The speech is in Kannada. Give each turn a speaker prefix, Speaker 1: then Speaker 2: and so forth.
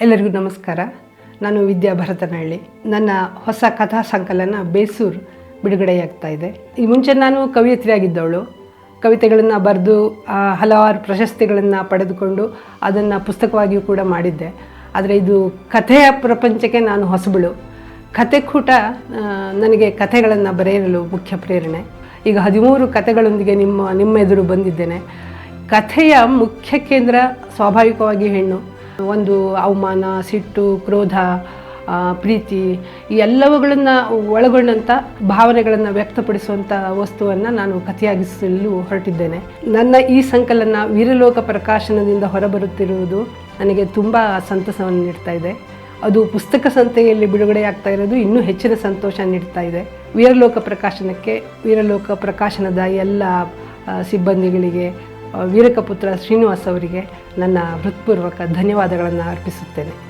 Speaker 1: ಎಲ್ಲರಿಗೂ ನಮಸ್ಕಾರ. ನಾನು ವಿದ್ಯಾ ಭರತನಹಳ್ಳಿ. ನನ್ನ ಹೊಸ ಕಥಾ ಸಂಕಲನ ಬೇಸೂರ್ ಬಿಡುಗಡೆಯಾಗ್ತಾ ಇದೆ. ಈ ಮುಂಚೆ ನಾನು ಕವಿಯತ್ರಿಯಾಗಿದ್ದವಳು. ಕವಿತೆಗಳನ್ನು ಬರೆದು ಹಲವಾರು ಪ್ರಶಸ್ತಿಗಳನ್ನು ಪಡೆದುಕೊಂಡು ಅದನ್ನು ಪುಸ್ತಕವಾಗಿಯೂ ಕೂಡ ಮಾಡಿದ್ದೆ. ಆದರೆ ಇದು ಕಥೆಯ ಪ್ರಪಂಚಕ್ಕೆ ನಾನು ಹೊಸಬಳು. ಕತೆ ಕೂಟ ನನಗೆ ಕಥೆಗಳನ್ನು ಬರೆಯಲು ಮುಖ್ಯ ಪ್ರೇರಣೆ. ಈಗ ಹದಿಮೂರು ಕಥೆಗಳೊಂದಿಗೆ ನಿಮ್ಮ ನಿಮ್ಮ ಎದುರು ಬಂದಿದ್ದೇನೆ. ಕಥೆಯ ಮುಖ್ಯ ಕೇಂದ್ರ ಸ್ವಾಭಾವಿಕವಾಗಿ ಹೆಣ್ಣು. ಒಂದು ಅವಮಾನ, ಸಿಟ್ಟು, ಕ್ರೋಧ ಪ್ರೀತಿ ಈ ಎಲ್ಲವುಗಳನ್ನು ಒಳಗೊಂಡಂಥ ಭಾವನೆಗಳನ್ನು ವ್ಯಕ್ತಪಡಿಸುವಂಥ ವಸ್ತುವನ್ನು ನಾನು ಕಥೆಯಾಗಿಸಲು ಹೊರಟಿದ್ದೇನೆ. ನನ್ನ ಈ ಸಂಕಲನ ವೀರಲೋಕ ಪ್ರಕಾಶನದಿಂದ ಹೊರಬರುತ್ತಿರುವುದು ನನಗೆ ತುಂಬ ಸಂತಸವನ್ನು ನೀಡ್ತಾ ಇದೆ. ಅದು ಪುಸ್ತಕ ಸಂತೆಯಲ್ಲಿ ಬಿಡುಗಡೆಯಾಗ್ತಾ ಇರೋದು ಇನ್ನೂ ಹೆಚ್ಚಿನ ಸಂತೋಷ ನೀಡ್ತಾ ಇದೆ. ವೀರಲೋಕ ಪ್ರಕಾಶನಕ್ಕೆ ವೀರಲೋಕ ಪ್ರಕಾಶನದ ಎಲ್ಲ ಸಿಬ್ಬಂದಿಗಳಿಗೆ ವೀರಕಪುತ್ರ ಶ್ರೀನಿವಾಸ್ ಅವರಿಗೆ ನನ್ನ ಹೃತ್ಪೂರ್ವಕ ಧನ್ಯವಾದಗಳನ್ನು ಅರ್ಪಿಸುತ್ತೇನೆ.